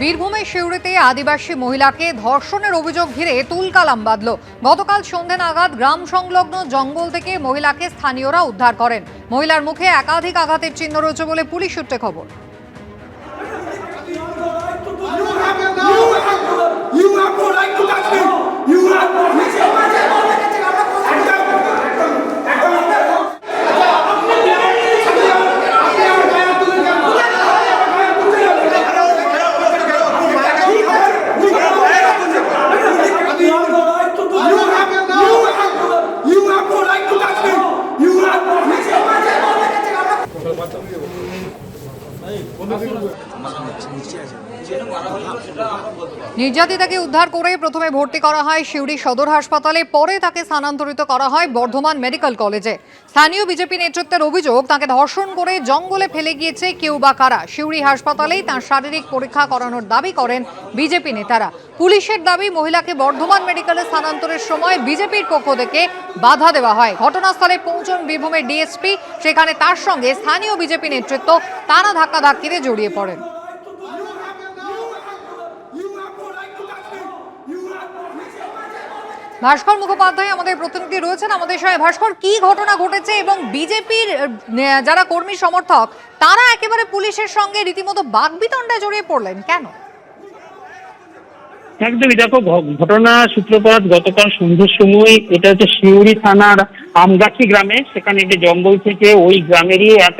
বীরভূমের শিউরিতে আদিবাসী মহিলাকে ধর্ষণের অভিযোগ ঘিরে তুলকালাম বাঁধল গতকাল সন্ধে নাগাদ গ্রাম সংলগ্ন জঙ্গল থেকে মহিলাকে স্থানীয়রা উদ্ধার করেন। মহিলার মুখে একাধিক আঘাতের চিহ্ন রয়েছে বলে পুলিশ সূত্রে খবর। নির্যাতিতাকে উদ্ধার করে প্রথমে ভর্তি করা হয় সিউড়ি সদর হাসপাতালে, পরে তাকে স্থানান্তরিত করা হয় বর্ধমান মেডিকেল কলেজে। স্থানীয় বিজেপি নেতৃত্বের অভিযোগ, তাকে ধর্ষণ করে জঙ্গলে ফেলে গিয়েছে কেউ বা কারা। সিউড়ি হাসপাতালেই তার শারীরিক পরীক্ষা করানোর দাবি করেন বিজেপি নেতারা। পুলিশের দাবি, মহিলাকে বর্ধমান মেডিকেলে স্থানান্তরের সময় বিজেপির পক্ষ থেকে বাধা দেওয়া হয়। ঘটনাস্থলে পৌঁছন বীরভূমের ডিএসপি, সেখানে তার সঙ্গে স্থানীয় বিজেপি নেতৃত্ব টানা ধাক্কাধাক্কিতে জড়িয়ে পড়েন। ভাস্কর মুখোপাধ্যায় আমাদের প্রতিনিধি রয়েছেন। আমাদের সঙ্গে ভাস্কর, কি ঘটনা ঘটেছে এবং বিজেপির যারা কর্মী সমর্থক, তারা একেবারে পুলিশের সঙ্গে রীতিমতো বাগবিতণ্ডায় জড়িয়ে পড়লেন কেন? একদমই। দেখো ঘটনা সূত্রপাত গতকাল সন্ধ্যের সময়, এটা হচ্ছে শিউরি থানার আমগাছি গ্রামে। সেখানে যে জঙ্গল থেকে ওই গ্রামেরই এক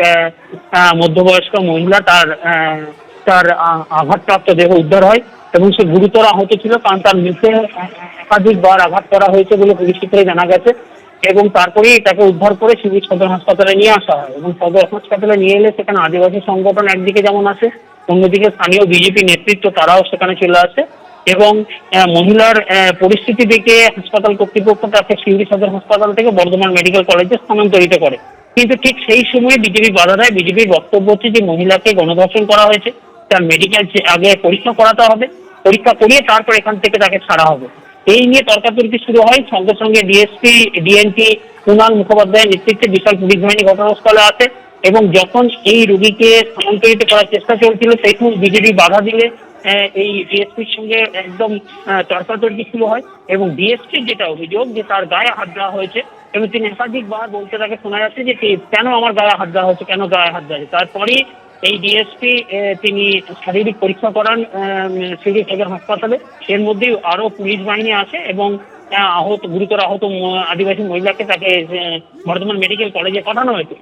মধ্যবয়স্ক মহিলা তার তার আঘাতপ্রাপ্ত দেহ উদ্ধার হয়। এবং সে গুরুতর আহত ছিল, কারণ তার মুখে একাধিকবার আঘাত করা হয়েছে বলে পুলিশ সূত্রে জানা গেছে এবং তারপরেই তাকে উদ্ধার করে শিবির সদর হাসপাতালে নিয়ে আসা হয় এবং সদর হাসপাতালে নিয়ে এলে সেখানে আদিবাসী সংগঠন একদিকে যেমন আসে অন্যদিকে স্থানীয় বিজেপি নেতৃত্ব তারাও সেখানে চলে আসে এবং মহিলার পরিস্থিতি দেখে হাসপাতাল কর্তৃপক্ষ তাকে সিউড়ি সদর হাসপাতাল থেকে বর্ধমান মেডিকেল কলেজে স্থানান্তরিত করে। কিন্তু ঠিক সেই সময় বিজেপি বাধা দেয়। বিজেপির বক্তব্য হচ্ছে যে মহিলাকে গণধর্ষণ করা হয়েছে, তার মেডিকেল আগে পরীক্ষা করাতে হবে। পরীক্ষা করিয়ে তারপর এখান থেকে তাকে ছাড়া হবে। এই নিয়ে তর্কাতর্কি শুরু হয়। সঙ্গে সঙ্গে ডিএসপি ডিএনপি কুণাল মুখোপাধ্যায়ের নেতৃত্বে বিশাল পুলিশ বাহিনী ঘটনাস্থলে আসে এবং যখন এই রোগীকে স্থানান্তরিত করার চেষ্টা চলছিল সময় বিজেপি বাধা দিলে এই ডিএসপির সঙ্গে একদম তর্কাতর্কি শুরু হয় এবং ডিএসপির যেটা অভিযোগ যে তার গায়ে হাত দেওয়া হয়েছে এবং তিনি একাধিকবার বলতে তাকে শোনা যাচ্ছে যে কেন আমার গায়ে হাত দেওয়া হয়েছে? কেন গায়ে হাত দেওয়া হয়েছে? তারপরেই এই ডিএসপি তিনি শারীরিক পরীক্ষা করান সিভিল সদর হাসপাতালে। এর মধ্যে আরও পুলিশ বাহিনী আছে এবং আহত, গুরুতর আহত আদিবাসী মহিলাকে তাকে বর্ধমান মেডিকেল কলেজে পাঠানো হয়েছে।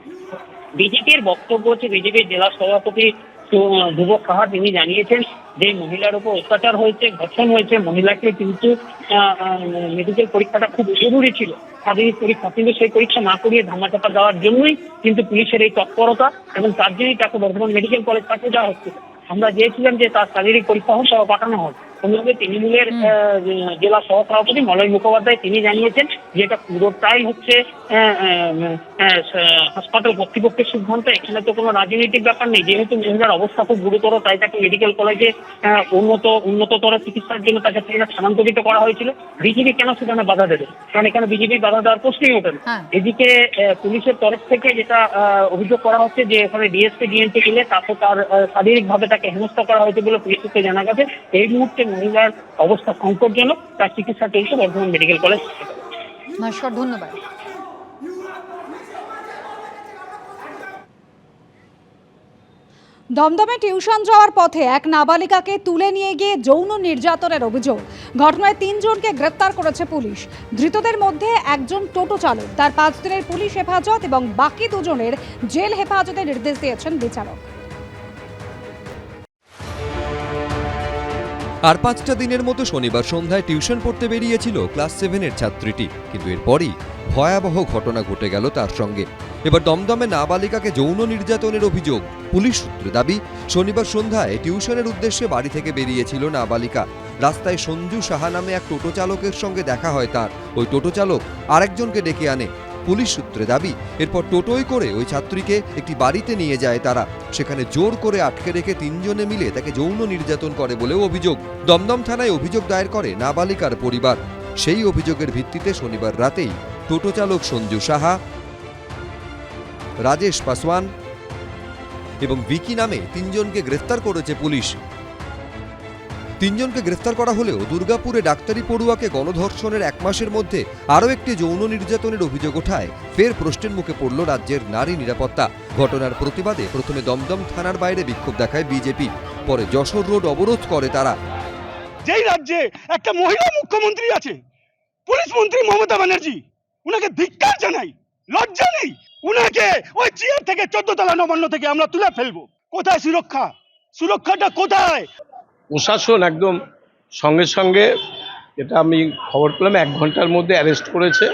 বিজেপির বক্তব্য হচ্ছে বিজেপির জেলা সভাপতি যুবক সাহা তিনি জানিয়েছেন যে মহিলার উপর অত্যাচার হয়েছে ধর্ষণ হয়েছে। মহিলাকে কিন্তু মেডিকেল পরীক্ষাটা খুব জরুরি ছিল। শারীরিক পরীক্ষা কিন্তু সেই পরীক্ষা না করিয়ে ধামাচাপা দেওয়ার জন্যই কিন্তু পুলিশের এই তৎপরতা এবং তার জন্যই তাকে বর্ধমান মেডিকেল কলেজ পাঠিয়ে দেওয়া হচ্ছে। আমরা চেয়েছিলাম যে তার শারীরিক পরীক্ষা হোক সহ পাঠানো হোক অন্যভাবে তৃণমূলের জেলা সহসভাপতি মলয় মুখোপাধ্যায় তিনি জানিয়েছেন যে এটা পুরোটাই হচ্ছে হাসপাতাল কর্তৃপক্ষের সিদ্ধান্ত। এখানে তো কোনো রাজনৈতিক ব্যাপার নেই। যেহেতু মহিলার অবস্থা খুব গুরুতর তাই তাকে মেডিকেল কলেজে উন্নত উন্নততর চিকিৎসার জন্য তাকে স্থানান্তরিত করা হয়েছিল। বিজেপি কেন সেখানে বাধা দেবে? কারণ এখানে বিজেপি বাধা দেওয়ার প্রশ্নই ওঠে না। হ্যাঁ। এদিকে পুলিশের তরফ থেকে যেটা আহ, অভিযোগ করা হচ্ছে যে এখানে ডিএসপি ডিএনপি গেলে তাকে তার শারীরিকভাবে তাকে হেনস্থা করা হয়েছে বলে পুলিশ সূত্রে জানা গেছে। এই মুহূর্তে মহিলার অবস্থা সংকটজনক, তার চিকিৎসা চলছে বর্ধমান মেডিকেল কলেজ। ভাস্কর ধন্যবাদ। দমদমে টিউশন যাওয়ার পথে এক নাবালিকাকে তুলে নিয়ে গিয়ে যৌন নির্যাতনের অভিযোগ। ঘটনায় তিনজনকে গ্রেপ্তার করেছে পুলিশ। ধৃতদের মধ্যে একজন টোটো চালক, তার পাঁচ দিনের পুলিশ হেফাজত এবং বাকি দুজনের জেল হেফাজতে নির্দেশ দিয়েছেন বিচারক। আর পাঁচটা দিনের মতো শনিবার সন্ধ্যায় টিউশন পড়তে বেরিয়েছিল ক্লাস সেভেনের ছাত্রীটি। কিন্তু এরপরই ভয়াবহ ঘটনা ঘটে গেল তার সঙ্গে। এবার দমদমে নাবালিকাকে যৌন নির্যাতনের অভিযোগ। পুলিশ সূত্রে দাবি, শনিবার সন্ধ্যায় টিউশনের উদ্দেশ্যে বাড়ি থেকে বেরিয়েছিল নাবালিকা। রাস্তায় সঞ্জু সাহা নামে এক টোটো চালকের সঙ্গে দেখা হয় তার। ওই টোটো চালক আরেকজনকে ডেকে আনে। পুলিশ সূত্রে দাবি, এরপর টোটোয় করে ওই ছাত্রীকে একটি বাড়িতে নিয়ে যায় তারা। সেখানে জোর করে আটকে রেখে তিনজনে মিলে তাকে যৌন নির্যাতন করে বলেও অভিযোগ। দমদম থানায় অভিযোগ দায়ের করে নাবালিকার পরিবার। সেই অভিযোগের ভিত্তিতে শনিবার রাতেই টোটো চালক সঞ্জু সাহা, রাজেশ পাসওয়ান এবং ভিকি নামে তিনজনকে গ্রেফতার করেছে পুলিশ। তিনজনকে গ্রেফতার করা হলেও দুর্গাপুরে ডাক্তারি পড়ুয়াকে গণধর্ষণের এক মাসের মধ্যে আরও একটি যৌন নির্যাতনের অভিযোগ ওঠায়, ফের প্রশ্নের মুখে পড়ল রাজ্যের নারী নিরাপত্তা। ঘটনার প্রতিবাদে প্রথমে দমদম থানার বাইরে বিক্ষোভ দেখায় বিজেপি, পরে যশোর রোড অবরোধ করে তারা। যেই রাজ্যে একটা মহিলা মুখ্যমন্ত্রী আছে, পুলিশ মন্ত্রী মমতা ব্যানার্জি, উনাকে ধিক্কার জানাই, লজ্জা নেই। উনাকে ওই চেয়ার থেকে চোদ্দ তলা নবান্ন থেকে আমরা তুলে ফেলব। কোথায় সুরক্ষা? সুরক্ষাটা কোথায়? প্রশাসন একদম সঙ্গে সঙ্গে এটা আমি খবর পেলাম, এক ঘণ্টার মধ্যে অ্যারেস্ট করেছে।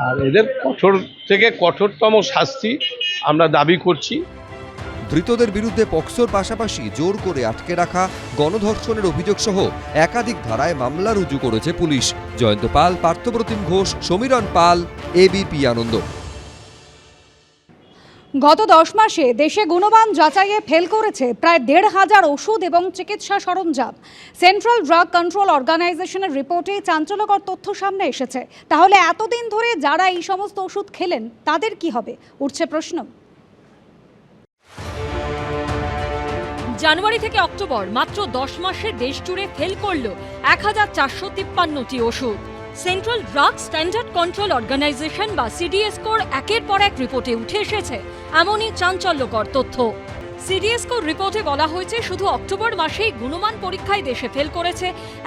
আর এদের কঠোর থেকে কঠোরতম শাস্তি আমরা দাবি করছি। ধৃতদের বিরুদ্ধে পক্সোর পাশাপাশি জোর করে আটকে রাখা গণধর্ষণের অভিযোগ সহ একাধিক ধারায় মামলা রুজু করেছে পুলিশ। জয়ন্ত পাল, পার্থপ্রতিম ঘোষ, সমীরণ পাল এবিপি আনন্দ। গত দশ মাসে দেশে গুণমান যাচাইয়ে ফেল করেছে প্রায় দেড় হাজার ওষুধ এবং চিকিৎসা সরঞ্জাম। সেন্ট্রাল ড্রাগ কন্ট্রোল অর্গানাইজেশনের রিপোর্টে চাঞ্চল্যকর তথ্য সামনে এসেছে। তাহলে এতদিন ধরে যারা এই সমস্ত ওষুধ খেলেন, তাদের কি হবে? উঠছে প্রশ্ন। জানুয়ারি থেকে অক্টোবর, মাত্র দশ মাসে দেশ জুড়ে ফেল করল এক হাজার চারশো তিপ্পান্নটি ওষুধ। Central drug standard control organisation বা সিডিএসকোর একের পর এক রিপোর্টে উঠে এসেছে। এমনই চাঞ্চল্যকর তথ্য। সিডিএসকোর রিপোর্টে বলা হয়েছে, শুধু অক্টোবর মাসেই গুণমান পরীক্ষায় দেশে ফেল করেছে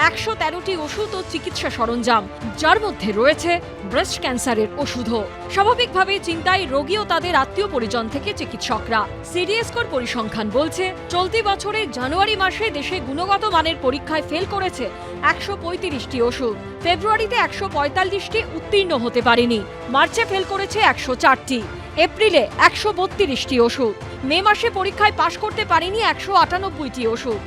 একশো তেরোটি ওষুধ ও চিকিৎসা সরঞ্জাম, যার মধ্যে রয়েছে ব্রেস্ট ক্যান্সারের ওষুধও। স্বাভাবিকভাবে চিন্তায় রোগী ও তাদের আত্মীয় পরিজন থেকে চিকিৎসকরা। সিডিএসকোর পরিসংখ্যান বলছে, চলতি বছরে জানুয়ারি মাসে দেশে গুণগত মানের পরীক্ষায় ফেল করেছে একশো পঁয়ত্রিশটি ওষুধ। ফেব্রুয়ারিতে একশো পঁয়তাল্লিশটি উত্তীর্ণ হতে পারেনি, মার্চে ফেল করেছে একশো চারটি। এপ্রিলে একশো বত্রিশটি ওষুধ। মে মাসে পরীক্ষায় পাশ করতে পারেনি একশো আটানব্বইটি ওষুধ।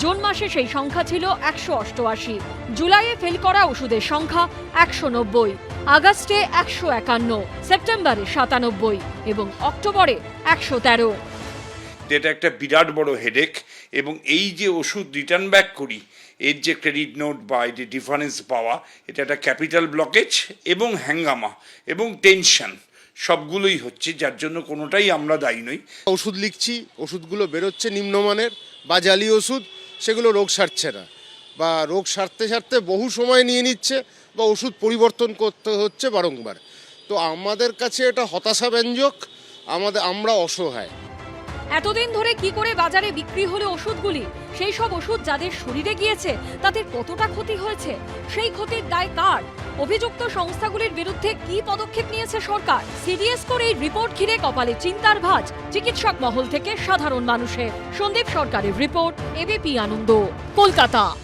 জুন মাসে সেই সংখ্যা ছিল একশো অষ্টআশি। জুলাইয়ে ফেল করা ওষুধের সংখ্যা একশো নব্বই। আগস্টে একশো একান্ন। সেপ্টেম্বরে সাতানব্বই। এবং অক্টোবরে একশো তেরো। এটা একটা বিরাট বড় হেডেক এবং এই যে ওষুধ রিটার্ন ব্যাক করি, এর যে ক্রেডিট নোট বা এর যে ডিফারেন্স পাওয়া, এটা একটা ক্যাপিটাল ব্লকেজ এবং হ্যাঙ্গামা এবং টেনশন সবগুলোই হচ্ছে যার জন্য কোনোটাই আমরা দায়ী নই। ওষুধ লিখছি ওষুধগুলো বেরোচ্ছে নিম্নমানের বা জালি ওষুধ সেগুলো রোগ সারছে না। বা রোগ সারতে সারতে বহু সময় নিয়ে নিচ্ছে বা ওষুধ পরিবর্তন করতে হচ্ছে বারংবার। তো আমাদের কাছে এটা হতাশাব্যঞ্জক আমাদের আমরা অসহায়। এতদিন ধরে কি করে বাজারে বিক্রি হলো ওষুধগুলি? সেই সব ওষুধ যাদের শরীরে গিয়েছে, তাদের কতটা ক্ষতি হয়েছে? সেই ক্ষতির দায় কার? অভিযুক্ত সংস্থাগুলির বিরুদ্ধে কি পদক্ষেপ নিয়েছে সরকার? সিডিএস করে এই রিপোর্ট ঘিরে কপালে চিন্তার ভাজ। চিকিৎসক মহল থেকে সাধারণ মানুষের। সন্দীপ সরকারের রিপোর্ট, এবিপি আনন্দ, কলকাতা।